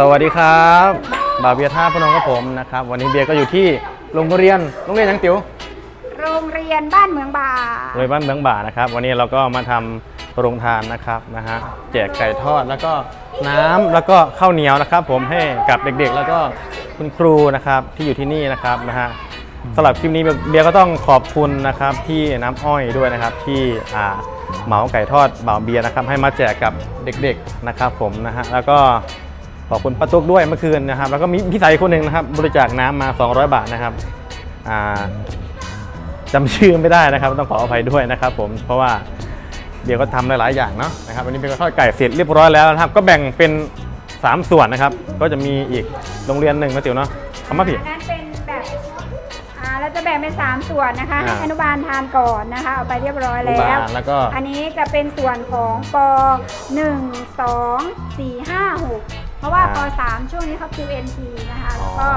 สวัสดีครับบาเบียร์ท่าพนมกับผมนะครับ วันนี้เบียร์ก็อยู่ที่โรงเรียนโรงเรียนหยังติ๋วโรงเรียนบ้านเมืองบาโรงเรียนบ้านเมืองบ่านะครับ วันนี้เราก็มาทำโรงทานนะครับนะฮะแจกไก่ทอดแล้วก็น้ำแล้วก็ข้าวเหนียวนะครับ ผมให้กับเด็กๆ แล้วก็คุณครูนะครับที่อยู่ที่นี่นะครับนะฮะสำหรับคลิปนี้เบียร์ก็ต้องขอบคุณนะครับที่น้ำอ้อยด้วยนะครับที่อ่าเหมาไก่ทอดบ่าวเบียร์นะครับให้มาแจกกับเด็กๆนะครับผมนะฮะแล้วก็ ขอบคุณป้าตุ๊กด้วยเมื่อคืนนะครับ แล้วก็มีพี่สายคนหนึ่งนะครับ บริจาคน้ำมา 200 บาทนะครับอ่าจำชื่อไม่ได้นะครับ ต้องขออภัยด้วยนะครับ ผมเพราะว่าเดี๋ยวก็ทำหลาย ๆ อย่างเนาะนะครับวันนี้เป็นทอดไก่เสร็จเรียบร้อยแล้วนะครับ ก็แบ่งเป็น 3 ส่วนนะครับ ก็จะมีอีกโรงเรียนหนึ่งนะติ๋วเนาะคำว่าผิดอันนั้นเป็นแบบอ่าเราจะแบ่งเป็น 3 ส่วนนะคะอ่าให้อนุบาลทานก่อนนะคะเอาไปเรียบร้อยแล้วแล้วก็อันนี้จะเป็นส่วนของป 1 2 4 5 6 เพราะว่าป 3 ช่วงนี้เขา QNT นะคะแล้วก็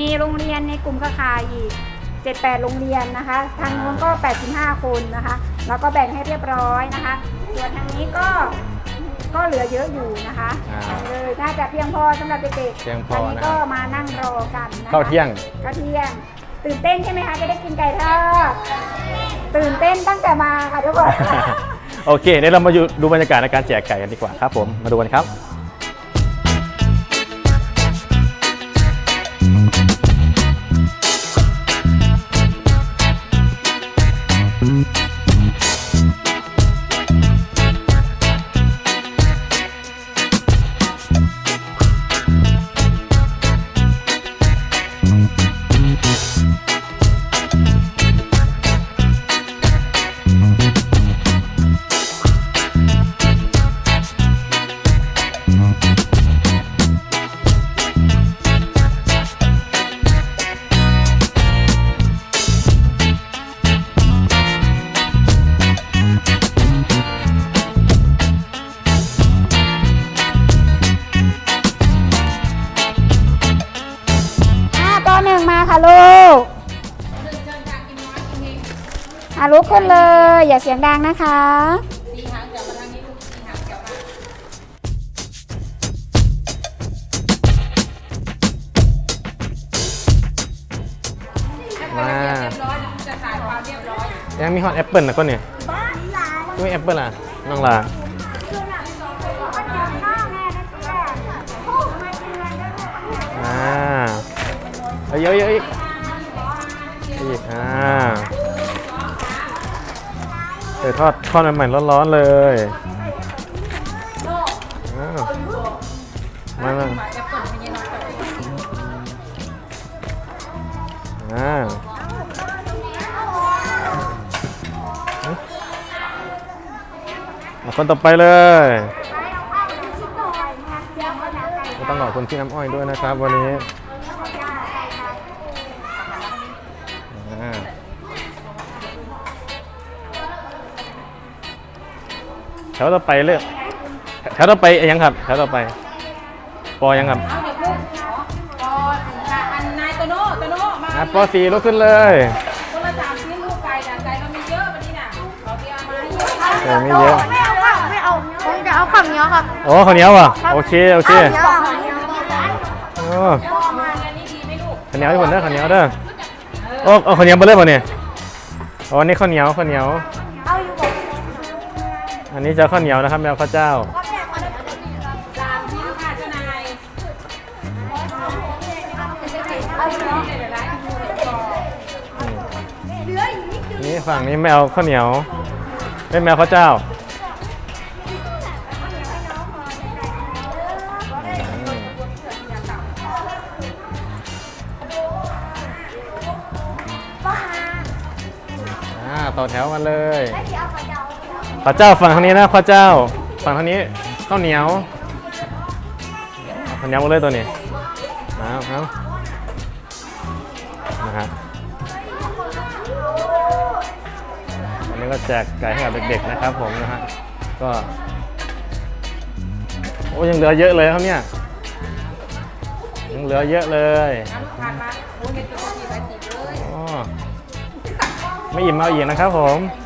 มีโรงเรียนในกลุ่มเครือข่ายอีก 78 โรงเรียนนะคะ ทางนู้นก็ 85 คนนะคะ แล้วก็แบ่งให้เรียบร้อยนะคะ ส่วนทางนี้ก็ก็เหลือเยอะอยู่นะคะอ่าเลยน่าจะเพียงพอสำหรับเด็กๆเพียงพอตอนนี้นะก็มานั่งรอกันนะคะข้าวเที่ยงข้าวเที่ยงตื่นเต้นใช่ไหมคะจะได้กินไก่ทอดตื่นเต้นตั้งแต่มาค่ะทุกคน โอเคเดี๋ยวเรามาอยู่ดูบรรยากาศในการแจกไก่กันดีกว่าครับผมมาดูกันครับ ลุกขึ้นเลย อย่าเสียงดังนะคะมายังมีฮอตแอปเปิลนะคนเนี่ยไม่แอปเปิลอะน้องลาอ่าเอาเยอะๆอีกอีก อ่าเดี๋ยทอดทอดใหม่ๆร้อนๆเลยอ้าวมามาอ่าเอาคนต่อไปเลยก็ต้องขอบคุณพี่น้ำอ้อยด้วยนะครับวันนี้ แถวต่อไปเลือกแถวต่อไปยังครับ แถวต่อไป ปอยังครับเอาเดี๋ยวพูดพอถึงค่ะอันนายโตโน่โตโน่มาอะปอสี่ลุกขึ้นเลยคนละสามชิ้นลูกไก่ด่าไก่เรามีเยอะวันนี้น่ะขอเบียร์มาให้เยอะเออไม่เยอะไม่เอาค่ะไม่เอาผมจะเอาข้าวเหนียวครับโอ้ข้าวเหนียวอะโอเคโอเคข้าวเหนียวโอ้มาเงินนี่ดีไหมลูกข้าวเหนียวที่ผมเด้อข้าวเหนียวเด้อโอ้เอาข้าวเหนียวมาเลยป่ะเนี่ยอ๋ออันนี่ข้าวเหนียวข้าวเหนียวเอาอยู่บอก อันนี้จะข้าวเหนียวนะครับ แมวข้าวเจ้าสามชิ้นค่ะเจ้านายนี่ฝั่งนี้แมวข้าวเหนียวเป็นแมวข้าวเจ้าอ่าต่อแถวมาเลยข้า วเจ้าฝั่งทางนี้นะข้าวเจ้าฝั่งทางนี้ข้าวเหนียวเอาข้าวเหนียวมาเลยตัวนี้เอาเอานะฮะอันนี้ก็แจกไก่ให้กับเด็กๆนะครับผมนะฮะก็โอ้ยังเหลือเยอะเลยครับเนี่ยยังเหลือเยอะเลยน้ำลูกผ่านมาโอ้เห็ดตัวสีใบติดเลยอ๋อไม่อิ่มเอาอีกนะครับผมอืม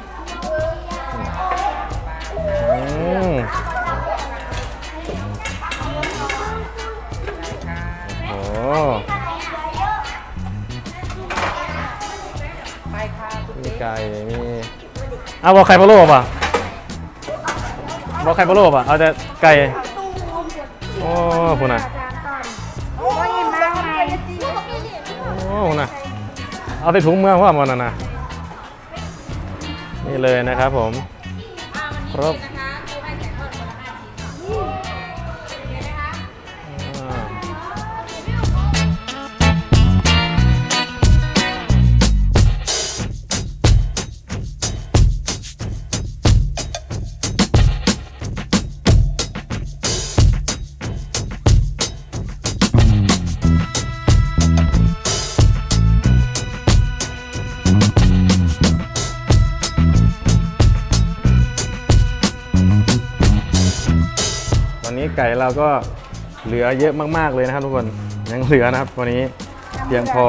เอาบอกไข่พะโล้ป่ะบอกไข่พะโล้ป่ะเอาแต่ไก่โอ้คุณน่ะโอ้ยมาไงโอ้คุณน่ะเอาไปถุงเมื่อว่ามันน่ะนะนี่เลยนะครับผมครบ ก่เราก็เหลือเยอะมากๆเลยนะครับทุกคนยังเหลือนะครับวันนี้เพียงพอ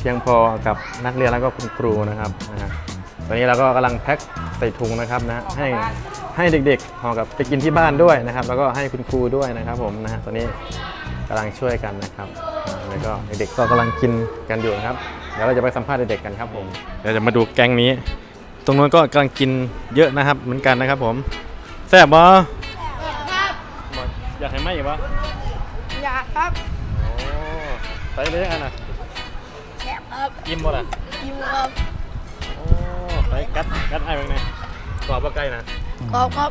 เพียงพอกับนักเรียนแล้วก็คุณครูนะครับนะฮะตอนนี้เราก็กำลังแพ็คใส่ถุงนะครับนะให้ให้เด็กๆห่อกับไปกินที่บ้านด้วยนะครับ แล้วก็ให้คุณครูด้วยนะครับผมนะฮะตอนนี้กำลังช่วยกันนะครับแล้วก็เด็กๆก็กำลังกินกันอยู่นะครับเดี๋ยวเราจะไปสัมภาษณ์เด็กๆกันครับผมเดี๋ยวจะมาดูแก๊งนี้ ตรงนู้นก็กำลังกินเยอะนะครับเหมือนกันนะครับผมแซ่บบ่ครับ อยากให้ไหมอีกปะอยากครับโอ้ไปเลยอันน่ะแซ่บครับอิ่มบ่ล่ะยิ้มครับโอ้ไปกัดกัดไอ้เบิ่งหน่อยกรอบบ่ไกลนะกรอบครับ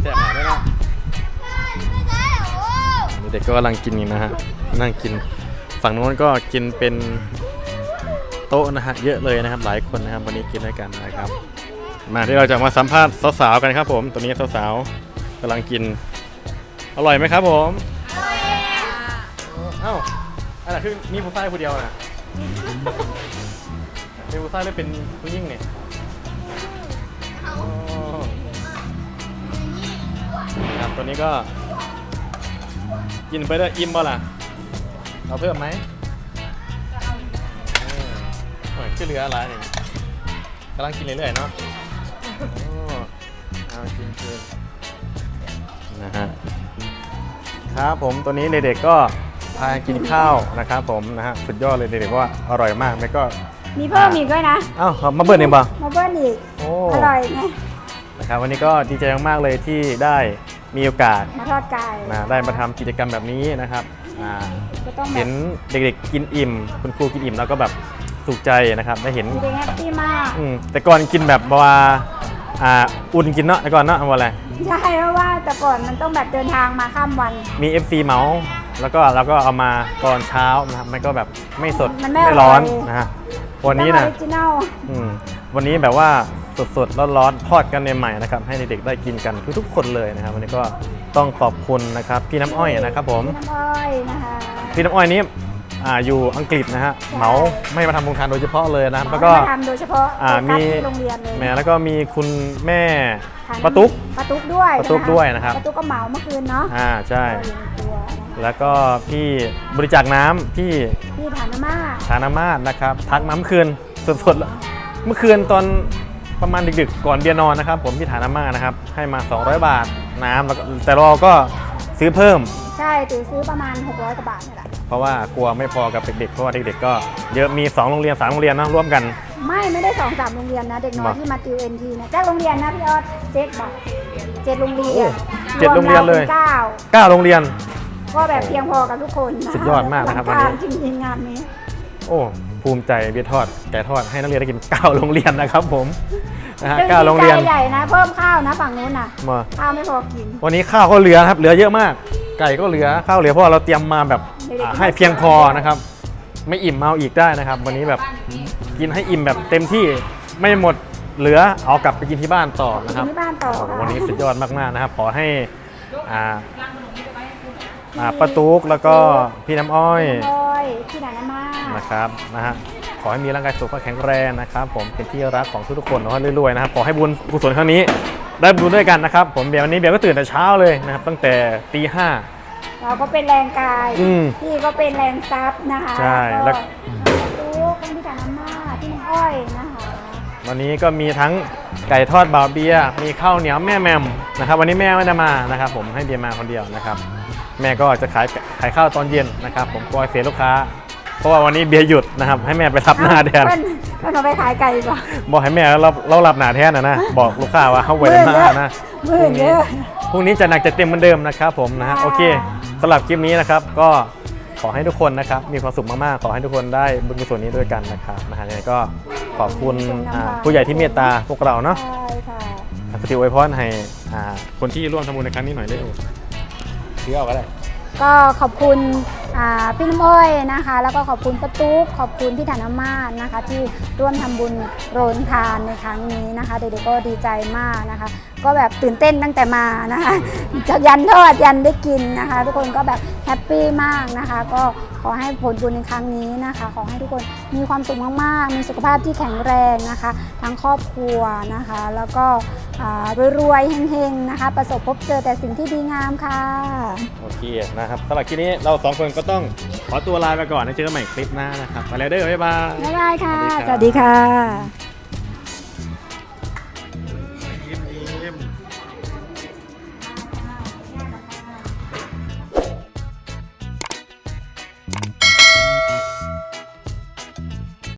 แซ่บหลายได้แล้วเด็กก็กำลังกินอยู่นะฮะนั่งกินฝั่งโน้นก็กินเป็นโต๊ะนะฮะเยอะเลยนะครับหลายคนนะครับวันนี้กินด้วยกันนะครับ มาที่เราจะมาสัมภาษณ์สาวๆกันครับผมตัวนี้สาวๆ กำลังกิน อร่อยไหมครับผมเอ้าอะไรคือมีผู้ชายผู้เดียวนะเป็นผู้ชายหรือเป็นผู้หญิงเนี่ยอ๋อครับตัวนี้ก็ กินไปด้วยอิ่มบ่ล่ะเอาเพิ่มไหมอืมโอ้ยชื่อเหลืออะไรเนี่ยกำลังกินเรื่อยๆเนาะโอ้เอากินกิน นะฮะครับผมตัวนี้เด็กๆก็พากินข้าวนะครับผมนะฮะสุดยอดเลยเด็กๆว่าอร่อยมากแล้วก็มีเพิ่มอีกด้วยนะอ้าวมาเบิร์นเองป่ะมาเบิ้ลอีกโอ้อร่อยไงนะครับวันนี้ก็ดีใจมากๆเลยที่ได้มีโอกาสมาทอดไก่นะได้มาทำกิจกรรมแบบนี้นะครับอ่าก็ต้องแบเห็บนเด็กๆกินอิ่ม คุณครูกินอิ่มแล้วก็แบบสุขใจนะครับได้เห็นเด็กแฮปปี้มากอืมแต่ก่อนกินแบบว่า อ่าอุ่นกินเนาะแต่ก่อนเนาะเอาอะไรใช่เพราะว่าแต่ก่อนมันต้องแบบเดินทางมาข้ามวัน มี FC เมาส์แล้วก็เราก็เอามาตอนเช้านะครับมันก็แบบไม่สดมันไม่อร่อย ร้อนนะฮะวันนี้นะออริจินัลอืมวันนี้แบบว่าสดๆร้อนๆทอดกันใหม่ๆนะครับให้เด็กๆได้กินกันทุกๆคนเลยนะครับวันนี้ก็ต้องขอบคุณนะครับพี่น้ำอ้อยนะครับผม น้ำอ้อยนะคะ พี่น้ำอ้อยนี้ อ่าอยู่อังกฤษนะฮะเหมาไม่มาทำโรงทานโดยเฉพาะเลยนะครับแล้วก็เอามาทำโดยเฉพาะอ่าโฟกัสมี ที่โรงเรียนเลยแม่แล้วก็มีคุณแม่ทานปะตุ๊ก ปะตุ๊กด้วยปะตุ๊กด้วยนะครับ ปะตุ๊กก็เหมาเมื่อคืนเนาะอ่าใช่ เราอยู่ในตัวนะแล้วก็พี่บริจาคน้ำพี่พี่ฐานะมาฐานามาศนะครับทักมาเมื่อคืนสดๆเมื่อคืนตอนประมาณดึกๆ ก่อนเบียร์นอนนะครับ ผมพี่ฐานามาศนะครับให้มา 200 บาทน้ำแล้วก็แต่เราก็ซื้อเพิ่ม ใช่ตือซื้อประมาณ 600กว่าบาทนี่แหละเพราะว่ากลัวไม่พอกับเด็กๆเพราะว่าเด็กๆก็เยอะมี2โรงเรียน3โรงเรียนเนอะร่วมกัน ไม่ไม่ได้สองสามโรงเรียนนะ เด็กน้อยมาที่มาติวเอ็นทีนะจากโรงเรียนนะพี่ออสเจ็ดบอกเจ็ดโรงเรียนเจ็ดโรงเรียนเลยวมแวป็เก้า9โรงเรียน ก็แบบเพียงพอกับทุกคนนะสุดยอดมากนะครับหลังวันนี้จริงๆงานนี้ โอ้ภูมิใจเบียร์ทอดไก่ทอดให้นักเรียนได้กิน9โรงเรียนนะครับผมนะฮะซึ่ง9โรงเรียนดีใจใหญ่นะเพิ่มข้าวนะฝั่งนู้นน่ะมาข้าวไม่พอกิน วันนี้ข้าวก็เหลือนะครับเหลือเยอะมาก ไก่ก็เหลือข้าวเหลือเพราะว่าเราเตรียมมาแบบเด็กๆอ่าให้เพียงพอนะครับ ไม่อิ่มเอาอีกได้นะครับ วันนี้แบบกินให้อิ่มแบบเต็มที่ไม่หมดเหลือเอากลับไปกินที่บ้านต่อนะคกิรับนที่บ้านต่อโอ้โหค่ะวันนี้สุดยอดมากๆนะครับ ขอให้อ่าอ่าป้าตุ๊กแล้วก็พี่น้ำอ้อยโอ้ยที่ไหนนะมานะครับนะฮะขอให้มีร่างกายสุขภาพแข็งแรงนะครับ ผมเป็นที่รักของทุกๆคนขอให้รวยๆนะครับขอให้บุญกุศลครั้งนี้ได้บุญด้วยกันนะครับ ผมเบียร์วันนี้เบียร์ก็ตื่นแต่เช้าเลยนะครับ ตั้งแต่ตีห้า เราก็เป็นแรงกาย อืมพี่ก็เป็นแรงซับนะคะใช่แล้แล้ววก็ตุ๊กเป็นพี่ฐานะมาพี่น้ำอ้อยนะคะวันนี้ก็มีทั้งไก่ทอดบาวเบียร์มีข้าวเหนียวแม่แมมนะครับ วันนี้แม่ไม่ได้มานะครับ ผมให้เบียร์มาคนเดียวนะครับ แม่ก็จะขายขายข้าวตอนเย็นนะครับ ผมกลัวเสียลูกค้า เพราะว่าวันนี้เบียร์หยุดนะครับ ให้แม่ไปรับหน้าแทนเพิ่นเพิ่นเอาไปขายไก่ป่ะบอกให้แม่เราเรารับหน้าแทนนะนะบอกลูกค้าว่าเขาไว้ในหน้านะมืดเยอะพรุ่งนี้จะหนักจะเต็มเหมือนเดิมนะครับผมนะฮะค่ะ โอเคสำหรับคลิปนี้นะครับ ก็ขอให้ทุกคนนะครับมีความสุขมากๆขอให้ทุกคนได้บุญกุศลนี้ด้วยกันนะครับนะฮะยังไงก็ขอบคุณอ่าผู้ใหญ่ที่เมตตาพวกเราเนาะ ใช่ค่ะ ปฏิอวยพรให้อ่าคนที่ร่วมทำบุญในครั้งนี้หน่อยเร็วเชื่อเอาก็ได้ ก็ขอบคุณพี่น้ำอ้อยนะคะ แล้วก็ขอบคุณประตุ๊กขอบคุณพี่ฐานามาศนะคะ ที่ร่วมทำบุญโรงทานในครั้งนี้นะคะ เด็กๆก็ดีใจมากนะคะ ก็แบบตื่นเต้นตั้งแต่มานะคะจะยันทอดยันได้กินนะคะ ทุกคนก็แบบแฮปปี้มากนะคะ ก็ขอให้ผลบุญในครั้งนี้นะคะ ขอให้ทุกคนมีความสุขมากๆ มีสุขภาพที่แข็งแรงนะคะ ทั้งครอบครัวนะคะ แล้วก็ อ่ารวยๆเฮงๆนะคะ ประสบพบเจอแต่สิ่งที่ดีงามค่ะ โอเคนะครับสำหรับคลิปนี้เราสองคนก็ต้องขอตัวลาไปก่อนนะเจอกันใหม่คลิปหน้านะครับไปแล้วเด้อบ๊ายบาย บ๊ายบายค่ะสสวัวัสสดีดีครัค่ะ